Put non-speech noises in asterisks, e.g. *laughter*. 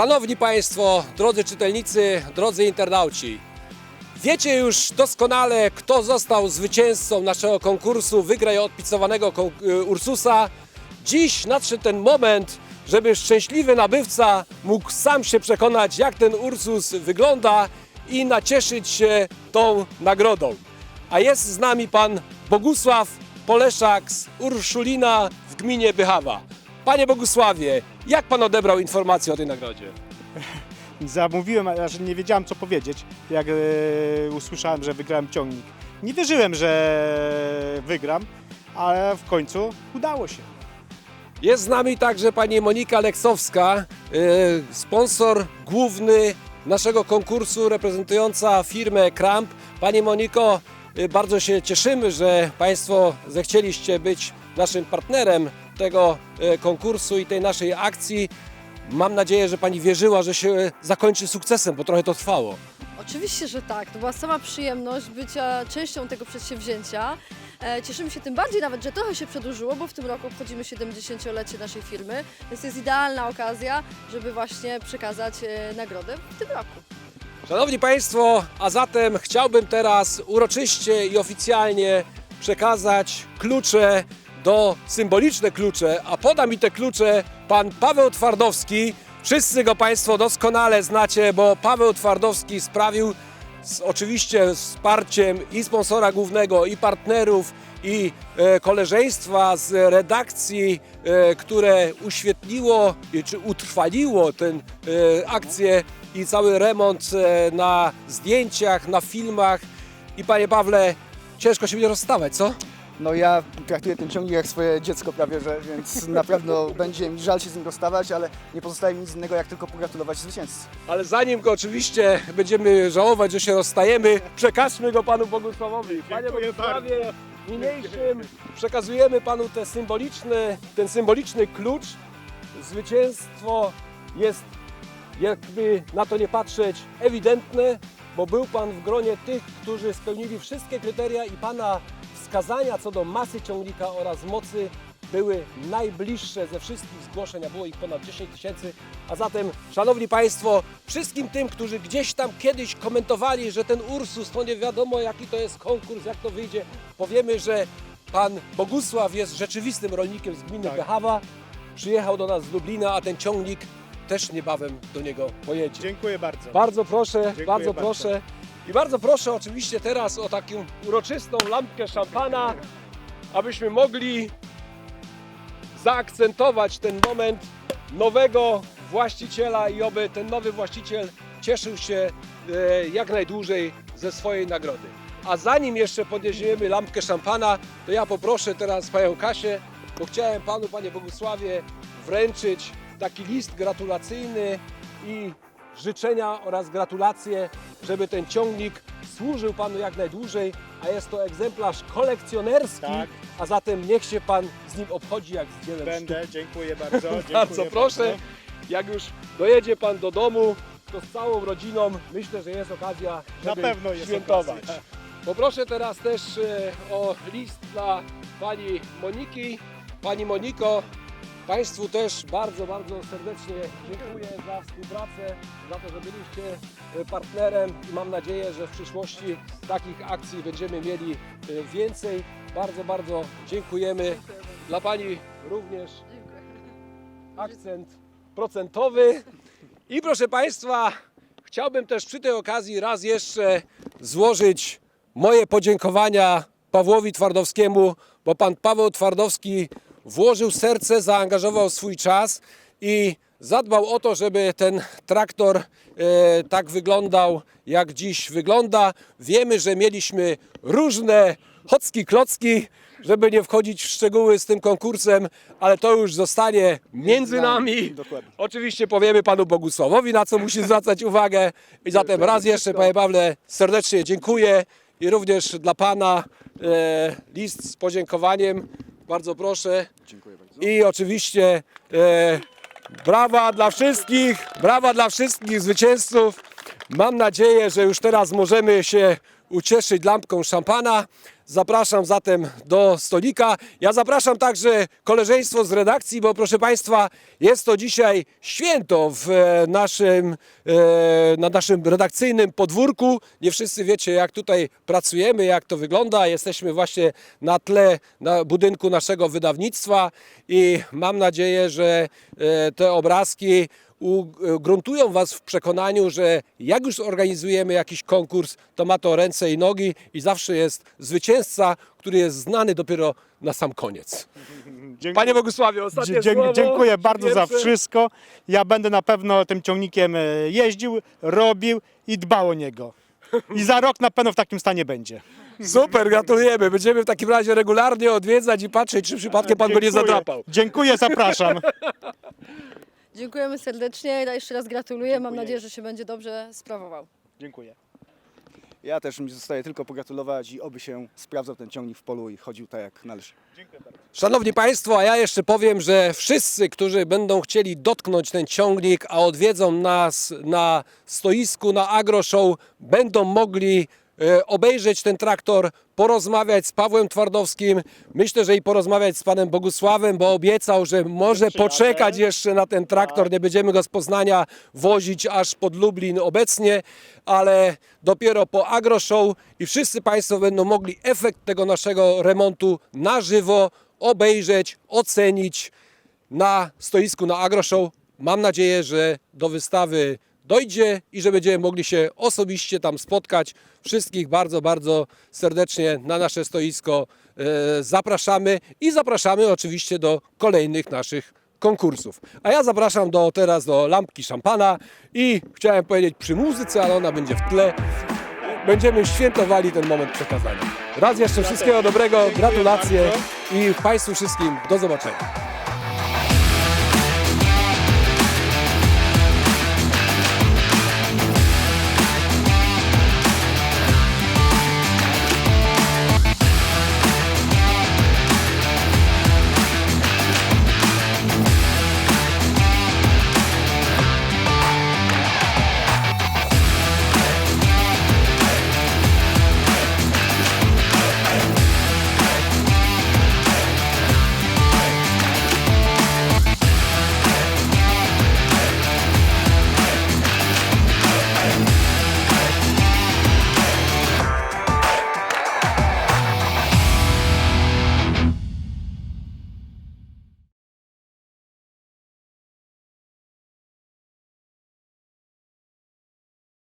Szanowni Państwo, drodzy czytelnicy, drodzy internauci. Wiecie już doskonale, kto został zwycięzcą naszego konkursu Wygraj odpicowanego y, Ursusa. Dziś nadszedł ten moment, żeby szczęśliwy nabywca mógł sam się przekonać, jak ten Ursus wygląda i nacieszyć się tą nagrodą. A jest z nami pan Bogusław Poleszak z Urszulina w gminie Bychawa. Panie Bogusławie, jak pan odebrał informację o tej nagrodzie? *laughs* Zamówiłem, a że nie wiedziałem co powiedzieć, jak e, usłyszałem, że wygrałem ciągnik. Nie wierzyłem, że wygram, ale w końcu udało się. Jest z nami także pani Monika Leksowska, y, sponsor główny naszego konkursu, reprezentująca firmę Kramp. Pani Moniko, y, bardzo się cieszymy, że Państwo zechcieliście być naszym partnerem tego y, konkursu i tej naszej akcji. Mam nadzieję, że Pani wierzyła, że się zakończy sukcesem, bo trochę to trwało. Oczywiście, że tak. To była sama przyjemność bycia częścią tego przedsięwzięcia. E, Cieszymy się tym bardziej nawet, że trochę się przedłużyło, bo w tym roku obchodzimy 70-lecie naszej firmy, więc jest idealna okazja, żeby właśnie przekazać e, nagrodę w tym roku. Szanowni Państwo, a zatem chciałbym teraz uroczyście i oficjalnie przekazać klucze do symboliczne klucze, a poda mi te klucze pan Paweł Twardowski. Wszyscy go Państwo doskonale znacie, bo Paweł Twardowski sprawił z oczywiście wsparciem i sponsora głównego, i partnerów, i e, koleżeństwa z redakcji, e, które uświetliło czy utrwaliło tę e, akcję i cały remont e, na zdjęciach, na filmach. I panie Pawle, ciężko się będzie rozstawać, co? No ja traktuję ten ciągnik jak swoje dziecko prawie, że, więc naprawdę będzie mi żal się z nim rozstawać, ale nie pozostaje mi nic innego jak tylko pogratulować zwycięzcy. Ale zanim go oczywiście będziemy żałować, że się rozstajemy, przekażmy go panu Bogusławowi. Panie Bogusławie, niniejszym przekazujemy panu te symboliczny, ten symboliczny klucz. Zwycięstwo jest, jakby na to nie patrzeć, ewidentne, bo był pan w gronie tych, którzy spełnili wszystkie kryteria i pana wskazania co do masy ciągnika oraz mocy były najbliższe ze wszystkich zgłoszeń, a było ich ponad 10 tysięcy. A zatem, Szanowni Państwo, wszystkim tym, którzy gdzieś tam kiedyś komentowali, że ten Ursus to nie wiadomo jaki to jest konkurs, jak to wyjdzie, powiemy, że Pan Bogusław jest rzeczywistym rolnikiem z gminy Tak. Bechawa. Przyjechał do nas z Lublina, a ten ciągnik też niebawem do niego pojedzie. Dziękuję bardzo. Bardzo proszę, Dziękuję bardzo bardzo. proszę. I bardzo proszę oczywiście teraz o taką uroczystą lampkę szampana, abyśmy mogli zaakcentować ten moment nowego właściciela i oby ten nowy właściciel cieszył się e, jak najdłużej ze swojej nagrody. A zanim jeszcze podniesiemy lampkę szampana, to ja poproszę teraz panią Kasię, bo chciałem panu, panie Bogusławie, wręczyć taki list gratulacyjny i życzenia oraz gratulacje, żeby ten ciągnik służył panu jak najdłużej, a jest to egzemplarz kolekcjonerski, Tak. a zatem niech się pan z nim obchodzi jak z dziełem sztuki. Będę, dziękuję *laughs* bardzo. Dziękuję Bardzo proszę, jak już dojedzie pan do domu, to z całą rodziną myślę, że jest okazja, Na żeby pewno jest świętować. okazja. Poproszę teraz też e, o list dla pani Moniki. Pani Moniko, Państwu też bardzo, bardzo serdecznie dziękuję za współpracę, za to, że byliście e, partnerem i mam nadzieję, że w przyszłości takich akcji będziemy mieli e, więcej. Bardzo, bardzo dziękujemy. Dla Pani również akcent procentowy. I proszę Państwa, chciałbym też przy tej okazji raz jeszcze złożyć moje podziękowania Pawłowi Twardowskiemu, bo pan Paweł Twardowski włożył serce, zaangażował swój czas i zadbał o to, żeby ten traktor e, tak wyglądał, jak dziś wygląda. Wiemy, że mieliśmy różne chocki klocki, żeby nie wchodzić w szczegóły z tym konkursem, ale to już zostanie między nami. Dokładnie. Oczywiście powiemy panu Bogusławowi, na co musi zwracać uwagę. I zatem raz jeszcze, panie Pawle, serdecznie dziękuję i również dla pana e, list z podziękowaniem. Bardzo proszę. Dziękuję bardzo. I oczywiście e, brawa dla wszystkich, brawa dla wszystkich zwycięzców. Mam nadzieję, że już teraz możemy się ucieszyć lampką szampana. Zapraszam zatem do stolika. Ja zapraszam także koleżeństwo z redakcji, bo proszę Państwa, jest to dzisiaj święto w e, naszym, e, na naszym redakcyjnym podwórku. Nie wszyscy wiecie, jak tutaj pracujemy, jak to wygląda. Jesteśmy właśnie na tle na budynku naszego wydawnictwa i mam nadzieję, że e, te obrazki gruntują Was w przekonaniu, że jak już organizujemy jakiś konkurs, to ma to ręce i nogi i zawsze jest zwycięzca, który jest znany dopiero na sam koniec. Dziękuję. Panie Bogusławie, ostatnie Dzie- słowo. Dziękuję bardzo za wszystko. Ja będę na pewno tym ciągnikiem e, jeździł, robił i dbał o niego. I za rok na pewno w takim stanie będzie. Super, gratulujemy. Będziemy w takim razie regularnie odwiedzać i patrzeć, czy przypadkiem Pan go nie Dziękuję. zadrapał. Dziękuję, zapraszam. *laughs* Dziękujemy serdecznie, jeszcze raz gratuluję. Mam nadzieję, że się będzie dobrze sprawował. Dziękuję. Ja też mi zostaje tylko pogratulować i oby się sprawdzał ten ciągnik w polu i chodził tak jak należy. Szanowni Państwo, a ja jeszcze powiem, że wszyscy, którzy będą chcieli dotknąć ten ciągnik, a odwiedzą nas na stoisku na Agro Show, będą mogli obejrzeć ten traktor, porozmawiać z Pawłem Twardowskim. Myślę, że i porozmawiać z panem Bogusławem, bo obiecał, że może poczekać jeszcze na ten traktor. Nie będziemy go z Poznania wozić aż pod Lublin obecnie, ale dopiero po Agro Show i wszyscy Państwo będą mogli efekt tego naszego remontu na żywo obejrzeć, ocenić na stoisku na Agro Show. Mam nadzieję, że do wystawy dojdzie i że będziemy mogli się osobiście tam spotkać. Wszystkich bardzo, bardzo serdecznie na nasze stoisko e, zapraszamy i zapraszamy oczywiście do kolejnych naszych konkursów. A ja zapraszam do, teraz do lampki szampana i chciałem powiedzieć przy muzyce, ale ona będzie w tle. Będziemy świętowali ten moment przekazania. Raz jeszcze wszystkiego dobrego, gratulacje i Państwu wszystkim do zobaczenia.